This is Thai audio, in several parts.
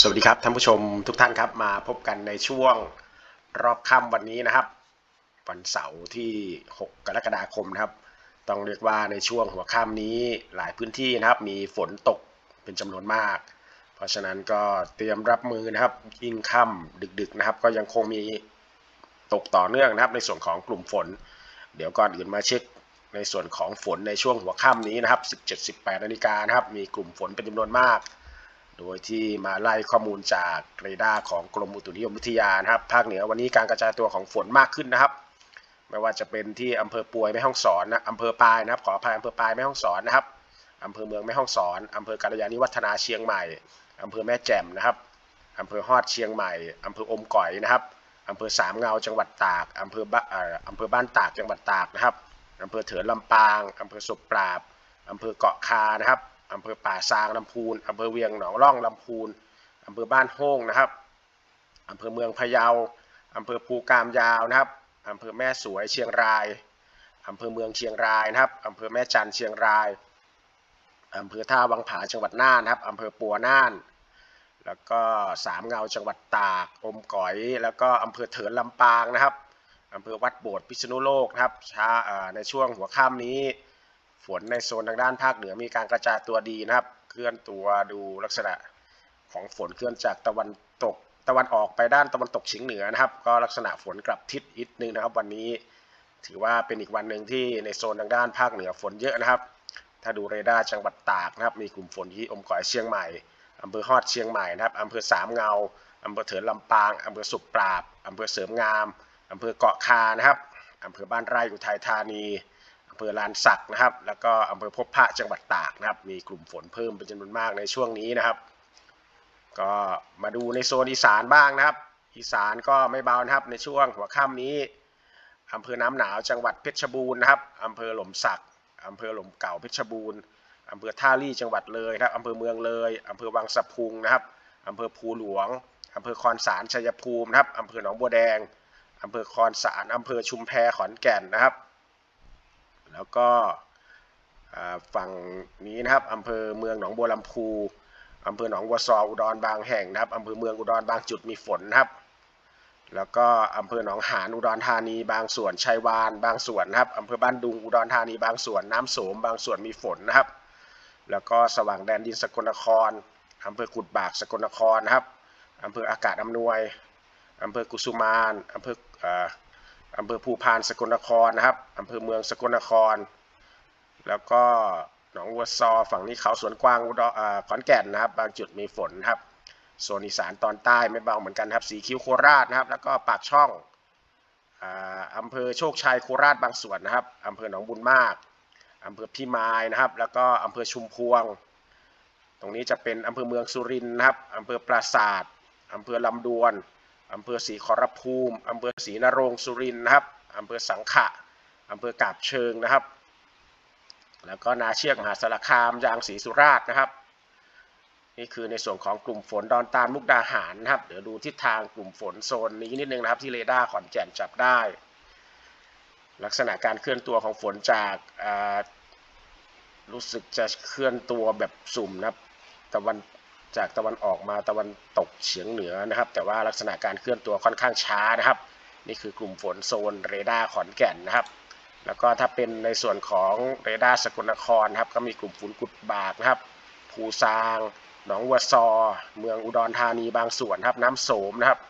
สวัสดีครับท่านผู้ชมทุกท่านครับมาพบกันในช่วงรอบค่ำวันนี้นะครับ วันเสาร์ที่ 6 กรกฎาคมนะครับ ต้องเรียกว่าในช่วงหัวค่ำนี้หลายพื้นที่นะครับ มีฝนตกเป็นจำนวนมาก เพราะฉะนั้นก็เตรียมรับมือนะครับ ยิ่งค่ำดึกๆนะครับ ก็ยังคงมีตกต่อเนื่องนะครับ ในส่วนของกลุ่มฝน เดี๋ยวก่อนอื่นมาเช็คในส่วนของฝนในช่วงหัวค่ำนี้นะครับ 17-18นาฬิกานะครับ มีกลุ่มฝนเป็นจำนวนมาก โดยที่มาไล่ข้อมูลจากเรดาร์ของกรมอุตุนิยมวิทยานะครับ ภาคเหนือวันนี้การกระจายตัวของฝนมากขึ้นนะครับ ไม่ว่าจะเป็นที่อำเภอปวยแม่ฮ่องสอนนะอำเภอปายนะครับ ขออภัยอำเภอปายแม่ฮ่องสอนนะครับอำเภอเมืองแม่ฮ่องสอนอำเภอกาลยานิวัฒนาเชียงใหม่อำเภอแม่แจ่มนะครับอำเภอฮอดเชียงใหม่อำเภออมก๋อยนะครับอำเภอสามเงาจังหวัดตากอำเภอบ้าเอ่ออำเภอบ้านตากจังหวัดตากนะครับอำเภอเถินลำปางอำเภอศพปราบอำเภอเกาะคานะครับ อำเภอป่าซางลำพูนอำเภอเวียงหนองร่องลำพูนอำเภอบ้านโฮงนะครับอำเภอเมืองพะเยาอำเภอภูกามยาวนะครับอำเภอแม่สวยเชียงรายอำเภอเมืองเชียงรายนะครับอำเภอแม่จันเชียงรายอำเภอท่าวังผาจังหวัดน่านนะครับอำเภอปัวน่าน แล้วก็สามเงาจังหวัดตากอมก๋อย แล้วก็อำเภอเถินลำปางนะครับอำเภอวัดโบสถ์พิษณุโลกนะครับช้าในช่วงหัวค่ำนี้ ฝนในโซนทางด้านภาคเหนือมีการกระจายตัวดีนะครับ เคลื่อนตัวดูลักษณะของฝนเคลื่อนจากตะวันตกตะวันออกไปด้านตะวันตกเฉียงเหนือนะครับ ก็ลักษณะฝนกลับทิศอีกนึงนะครับ วันนี้ถือว่าเป็นอีกวันหนึ่งที่ในโซนทางด้านภาคเหนือฝนเยอะนะครับ ถ้าดูเรดาร์จังหวัดตากนะครับ มีกลุ่มฝนที่อมก่อยเชียงใหม่อำเภอฮอดเชียงใหม่นะครับอำเภอสามเงาอำเภอเถินลำปางอำเภอสุปปราบอำเภอเสริมงามอำเภอเกาะคานะครับอำเภอบ้านไร่อุทัยธานี อำเภอลานสักนะครับ แล้วก็อำเภอพบพระจังหวัดตากนะครับ มีกลุ่มฝนเพิ่มเป็นจำนวนมากในช่วงนี้นะครับ ก็มาดูในโซนอีสานบ้างนะครับ อีสานก็ไม่เบานะครับในช่วงหัวค่ำนี้อำเภอน้ำหนาวจังหวัดเพชรบูรณ์นะครับอำเภอหล่มสักอำเภอหล่มเก่าเพชรบูรณ์อำเภอท่าลี่จังหวัดเลยนะครับอำเภอเมืองเลยอำเภอวังสะพุงนะครับอำเภอภูหลวงอำเภอคอนสารชัยภูมินะครับอำเภอหนองบัวแดงอำเภอคอนสารอำเภอชุมแพขอนแก่นนะครับ แล้วก็ฝั่งนี้นะครับอำเภอเมืองหนองบัวลำพูอำเภอหนองบัวซออุดรบางแห่งนะครับอำเภอเมืองอุดรบางจุดมีฝนนะครับ แล้วก็อำเภอหนองหานอุดรธานีบางส่วนชัยวานบางส่วนนะครับอำเภอบ้านดุงอุดรธานีบางส่วนน้ำโสมบางส่วนมีฝนนะครับ แล้วก็สว่างแดนดินสกลนครอำเภอกุดบากสกลนครนะครับอำเภออากาศอำนวยอำเภอกุสุมานอำเภอ อำเภอภูพานสกลนครนะครับอำเภอเมืองสกลนคร แล้วก็หนองวัวซอฝั่งนี้เขาสวนกวางอุดรขอนแก่นนะครับ บางจุดมีฝนครับโซนอีสานตอนใต้ไม่เบาเหมือนกันครับ สีคิ้วโคราชนะครับ แล้วก็ปากช่องอำเภอโชคชัยโคราชบางส่วนนะครับอำเภอหนองบุญมากอำเภอพิมายนะครับ แล้วก็อำเภอชุมพวง ตรงนี้จะเป็นอำเภอเมืองสุรินทร์นะครับอำเภอปราศาสตร์อำเภอลำดวน อำเภอศรีขอรภูมิอำเภอศรีนรงสุรินนะครับอำเภอสังขะอำเภอกาบเชิงนะครับ แล้วก็นาเชือกมหาสารคามยางศรีสุราษฎร์นะครับ นี่คือในส่วนของกลุ่มฝนดอนตาลมุกดาหารนะครับ เดี๋ยวดูทิศทางกลุ่มฝนโซนนี้นิดนึงนะครับ ที่เรดาร์ขอนแก่นจับได้ ลักษณะการเคลื่อนตัวของฝนจากรู้สึกจะเคลื่อนตัวแบบสุ่มนะครับตะวัน จากตะวันออกมาตะวันตกเฉียงเหนือนะครับ แต่ว่าลักษณะการเคลื่อนตัวค่อนข้างช้านะครับ นี่คือกลุ่มฝนโซนเรดาร์ขอนแก่นนะครับ แล้วก็ถ้าเป็นในส่วนของเรดาร์สกลนครครับก็มีกลุ่มฝนกุดบากนะครับภูซางหนองวัวซอ เมืองอุดรธานีบางส่วนครับน้ำโสมนะครับ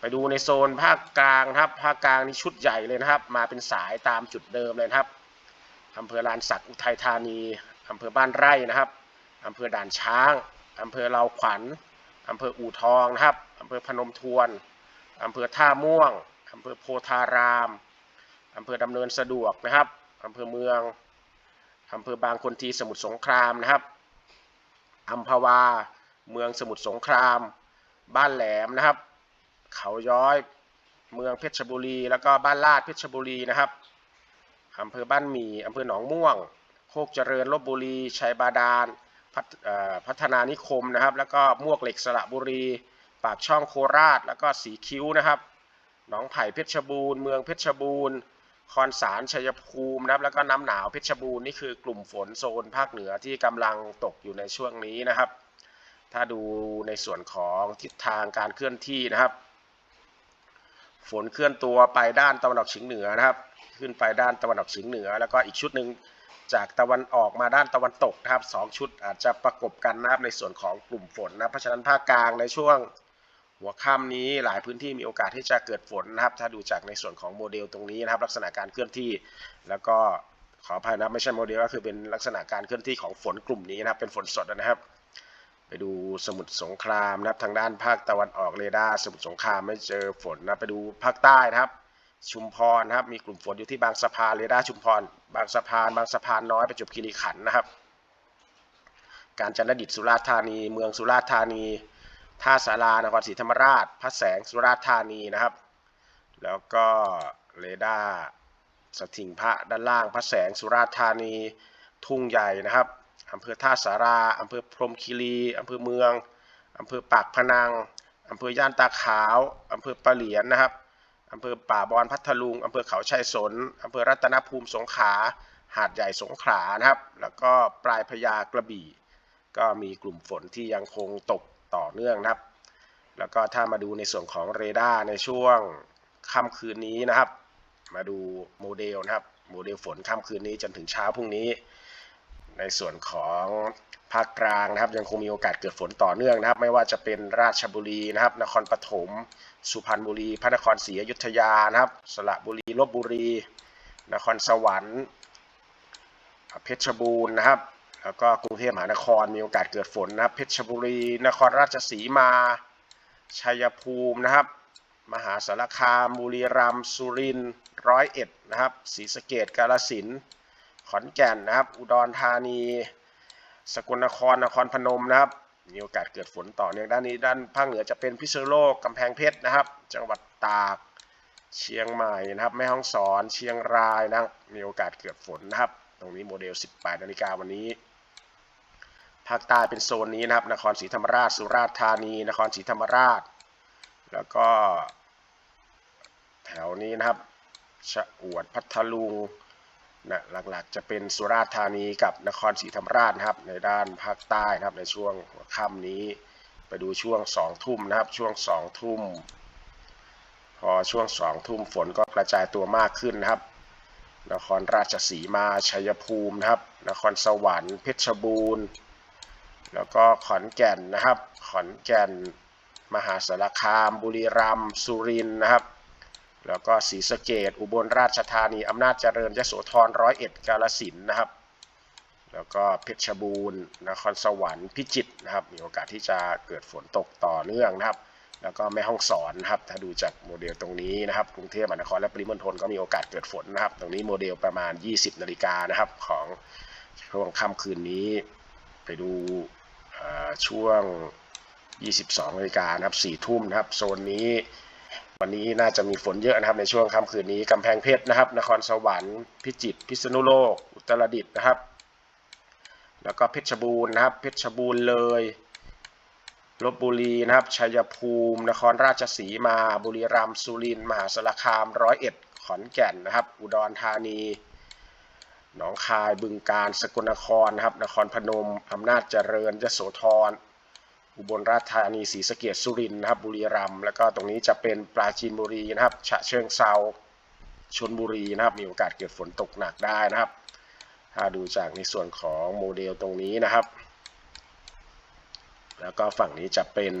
ไปดูในโซนภาคกลางครับภาคกลางนี่ชุดใหญ่เลยนะครับ มาเป็นสายตามจุดเดิมเลยครับอำเภอลานสักอุทัยธานีอำเภอบ้านไร่นะครับอำเภอด่านช้าง อำเภอเลาขวัญอำเภออู่ทองนะครับอำเภอพนมทวนอำเภอท่าม่วงอำเภอโพธารามอำเภอดำเนินสะดวกนะครับอำเภอเมืองอำเภอบางคนทีสมุทรสงครามนะครับอัมพวา เมืองสมุทรสงคราม บ้านแหลมนะครับ เขาย้อย เมืองเพชรบุรี แล้วก็บ้านลาดเพชรบุรีนะครับอำเภอบ้านหมี่อำเภอหนองม่วง โคกเจริญลบบุรี ชัยบาดาล พัฒนานิคมนะครับ แล้วก็มวกเหล็กสระบุรี ปากช่องโคราช แล้วก็สีคิ้วนะครับ หนองไผ่เพชรบูรณ์ เมืองเพชรบูรณ์ คอนสารชัยภูมินะครับ แล้วก็น้ำหนาวเพชรบูรณ์นี่คือกลุ่มฝนโซนภาคเหนือที่กำลังตกอยู่ในช่วงนี้นะครับ ถ้ถ้าดูในส่วนของทิศทางการเคลื่อนที่นะครับ ฝนเคลื่อนตัวไปด้านตะวันออกเฉียงเหนือนะครับ ขึ้นไปด้านตะวันออกเฉียงเหนือ แล้วก็อีกชุดหนึ่ง จากตะวันออกมาด้านตะวันตกนะครับสองชุดอาจจะประกบกันนะครับในส่วนของกลุ่มฝนนะเพราะฉะนั้นภาคกลางในช่วงหัวค่ำนี้หลายพื้นที่มีโอกาสที่จะเกิดฝนนะครับ ถ้าดูจากในส่วนของโมเดลตรงนี้นะครับ ลักษณะการเคลื่อนที่ แล้วก็ขออภัยนะไม่ใช่โมเดลก็คือเป็นลักษณะการเคลื่อนที่ของฝนกลุ่มนี้นะครับเป็นฝนสดนะครับ ไปดูสมุทรสงครามนะครับ ทางด้านภาคตะวันออกเรดาร์สมุทรสงครามไม่เจอฝนนะไปดูภาคใต้นะครับ ชุมพรนะครับ มีกลุ่มฝนอยู่ที่บางสะพานเรดาร์ชุมพร บางสะพาน บางสะพานน้อยประจวบคีรีขันธ์นะครับ การจันทดิตสุราษฎร์ธานี เมืองสุราษฎร์ธานี ท่าสารานครศรีธรรมราช พระแสงสุราษฎร์ธานีนะครับ แล้วก็เรดาร์สถิงพระด้านล่าง พระแสงสุราษฎร์ธานี ทุ่งใหญ่นะครับอำเภอท่าสาราอำเภอพรมคีรีอำเภอเมืองอำเภอปากพนังอำเภอย่านตาขาวอำเภอปะเหลียนนะครับ อำเภอป่าบอนพัทลุงอำเภอเขาชัยสนอำเภอรัตนภูมิสงขลาหาดใหญ่สงขลานะครับ แล้วก็ปลายพญากระบี่ ก็มีกลุ่มฝนที่ยังคงตกต่อเนื่องนะครับ แล้วก็ถ้ามาดูในส่วนของเรดาร์ในช่วงค่ำคืนนี้นะครับ มาดูโมเดลนะครับโมเดลฝนค่ำคืนนี้จนถึงเช้าพรุ่งนี้ ในส่วนของาคกลางนะครับ ยังคงมีโอกาสเกิดฝนต่อเนื่องนะครับ ไม่ว่าจะเป็นราชบุรีนะครับ นครปฐม สุพรรณบุรี พระนครศรีอยุธยานะครับ สระบุรีลบบุรี นครสวรรค์ เพชรบูรณ์นะครับ แล้วก็กรุงเทพมหานครมีโอกาสเกิดฝนนะครับ เพชรบุรี นครราชสีมา ชัยภูมินะครับ มหาสารคาม บุรีรัมย์ สุรินทร์ ร้อยเอ็ดนะครับ ศรีสะเกดกาฬสินธุ์ ขอนแก่นนะครับ อุดรธานี สกลนครนครพนมนะครับ มีโอกาสเกิดฝนต่อเนื่องด้านนี้ด้านภาคเหนือจะเป็นพิษณุโลกกำแพงเพชรนะครับ จังหวัดตากเชียงใหม่นะครับ แม่ฮ่องสอน เชียงรายนะมีโอกาสเกิดฝนนะครับ ตรงนี้โมเดล 18 นาฬิกาวันนี้ภาคใต้เป็นโซนนี้นะครับ นครศรีธรรมราช สุราษฎร์ธานี นครศรีธรรมราช แล้วก็แถวนี้นะครับ ชะอวดพัทลุง นะหลักๆจะเป็นสุราษฎร์ธานีกับนครศรีธรรมราชนะครับ ในด้านภาคใต้นะครับในช่วงค่ำนี้ ไปดูช่วงสองทุ่มนะครับช่วงสองทุ่ม พอช่วงสองทุ่มฝนก็กระจายตัวมากขึ้นนะครับ นครราชสีมาชัยภูมินะครับ นครสวรรค์เพชรบูรณ์ แล้วก็ขอนแก่นนะครับ ขอนแก่น มหาสารคาม บุรีรัมย์สุรินทร์นะครับ แล้วก็ศรีสะเกดอุบลราชธานี อำนาจเจริญยโสธรร้อยเอ็ดกาฬสินธุ์นะครับ แล้วก็เพชรบูรณ์นครสวรรค์พิจิตรนะครับ มีโอกาสที่จะเกิดฝนตกต่อเนื่องนะครับ แล้วก็แม่ฮ่องสอนนะครับ ถ้าดูจากโมเดลตรงนี้นะครับ กรุงเทพมหานครและปริมณฑลก็มีโอกาสเกิดฝนนะครับ ตรงนี้โมเดลประมาณ 20 นาฬิกานะครับของช่วงค่ำคืนนี้ ไปดูช่วง 22นาฬิกานะครับ4ทุ่มนะครับ โซนนี้ วันนี้น่าจะมีฝนเยอะนะครับในช่วงค่ำคืนนี้กำแพงเพชรนะครับ นครสวรรค์พิจิตรพิษณุโลก อุตรดิตถ์นะครับ แล้วก็เพชรบูรณ์นะครับ เพชรบูรณ์เลยลบบุรีนะครับชัยภูมิ นครราชสีมา บุรีรัมย์สุรินทร์มหาสารคามร้อยเอ็ดขอนแก่นนะครับ อุดรธานี หนองคายบึงกาฬสกลนครนะครับ นครพนมอำนาจเจริญยโสธร อุบลราชธานีศรีสะเกษสุรินทร์นะครับบุรีรัมย์แล้วก็ตรงนี้จะเป็นปราจีนบุรีนะครับ ฉะเชิงเซาชลบุรีนะครับ มีโอกาสเกิดฝนตกหนักได้นะครับ ถ้าดูจากในส่วนของโมเดลตรงนี้นะครับ แล้วก็ฝั่งนี้จะเป็น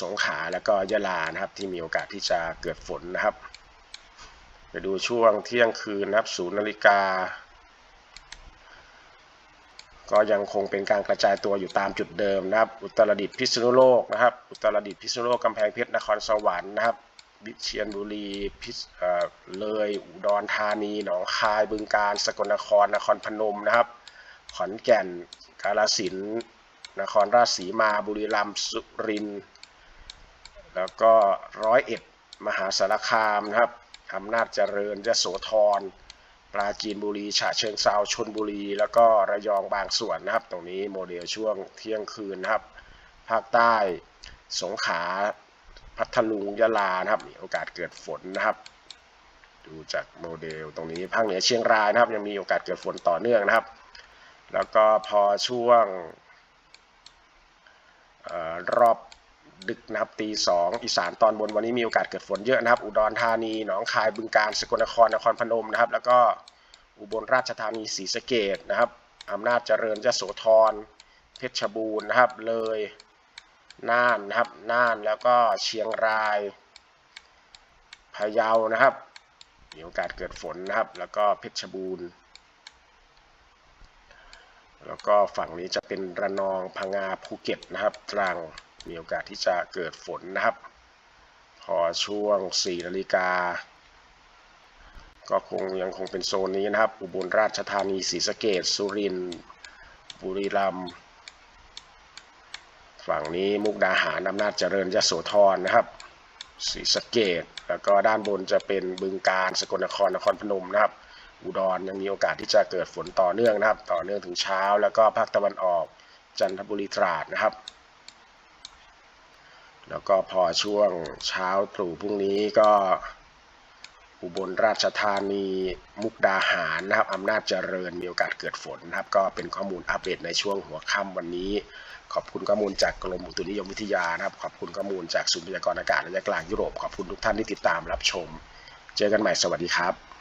สงขลาแล้วก็ยะลานะครับ ที่มีโอกาสที่จะเกิดฝนนะครับ ไปดูช่วงเที่ยงคืนนะครับศูนย์นาฬิกา ก็ยังคงเป็นการกระจายตัวอยู่ตามจุดเดิมนะครับ อุตรดิตถ์พิษณุโลกนะครับ อุตรดิตถ์พิษณุโลกกำแพงเพชรนครสวรรค์นะครับวิเชียรบุรีพิษเลยอุดรธานีหนองคายบึงกาฬสกลนครนครพนมนะครับ ขอนแก่นกาฬสินนครราชสีมาบุรีรัมย์สุรินทร์แล้วก็ร้อยเอ็ดมหาสารคามนะครับอำนาจเจริญยโสธร ปราจีนบุรีฉะเชิงเซาชนบุรี แล้วก็ระยองบางส่วนนะครับ ตรงนี้โมเดลช่วงเที่ยงคืนนะครับ ภาคใต้สงขลาพัทลุงยะลานะครับมีโอกาสเกิดฝนนะครับ ดูจากโมเดลตรงนี้ภาคเหนือเชียงรายนะครับ ยังมีโอกาสเกิดฝนต่อเนื่องนะครับ แล้วก็พอช่วงออรอบ ดึกนะครับตีสองอีสานตอนบนวันนี้มีโอกาสเกิดฝนเยอะนะครับ อุดรธานีหนองคายบึงกาฬสกลนครนครพนมนะครับ แล้วก็อุบลราชธานีศรีสะเกดนะครับอำนาจเจริญยโสธรเพชรบูรณ์นะครับ เลยน่านนะครับน่านแล้วก็เชียงรายพะเยานะครับมีโอกาสเกิดฝนนะครับ แล้วก็เพชรบูรณ์ แล้วก็ฝั่งนี้จะเป็นระนองพังงาภูเก็ตนะครับตรัง มีโอกาสที่จะเกิดฝนนะครับ พอช่วง 4 นาฬิกา ก็คงยังคงเป็นโซนนี้นะครับ อุบลราชธานีศรีสะเกดสุรินทร์บุรีรัมย์ฝั่งนี้มุกดาหารอำนาจเจริญยโสธรนะครับศรีสะเกดแล้วก็ด้านบนจะเป็นบึงกาฬสกลนครนครพนมนะครับ อุดรยังมีโอกาสที่จะเกิดฝนต่อเนื่องนะครับ ต่อเนื่องถึงเช้า แล้วก็ภาคตะวันออกจันทบุรีตราดนะครับ แล้วก็พอช่วงเช้าตรู่พรุ่งนี้ก็อุบลราชธานีมุกดาหารนะครับอำนาจเจริญมีโอกาสเกิดฝนนะครับ ก็เป็นข้อมูลอัปเดตในช่วงหัวค่ำวันนี้ ขอบคุณข้อมูลจากกรมอุตุนิยมวิทยานะครับ ขอบคุณข้อมูลจากศูนย์พยากรณ์อากาศระยะกลางยุโรปขอบคุณทุกท่านที่ติดตามรับชม เจอกันใหม่สวัสดีครับ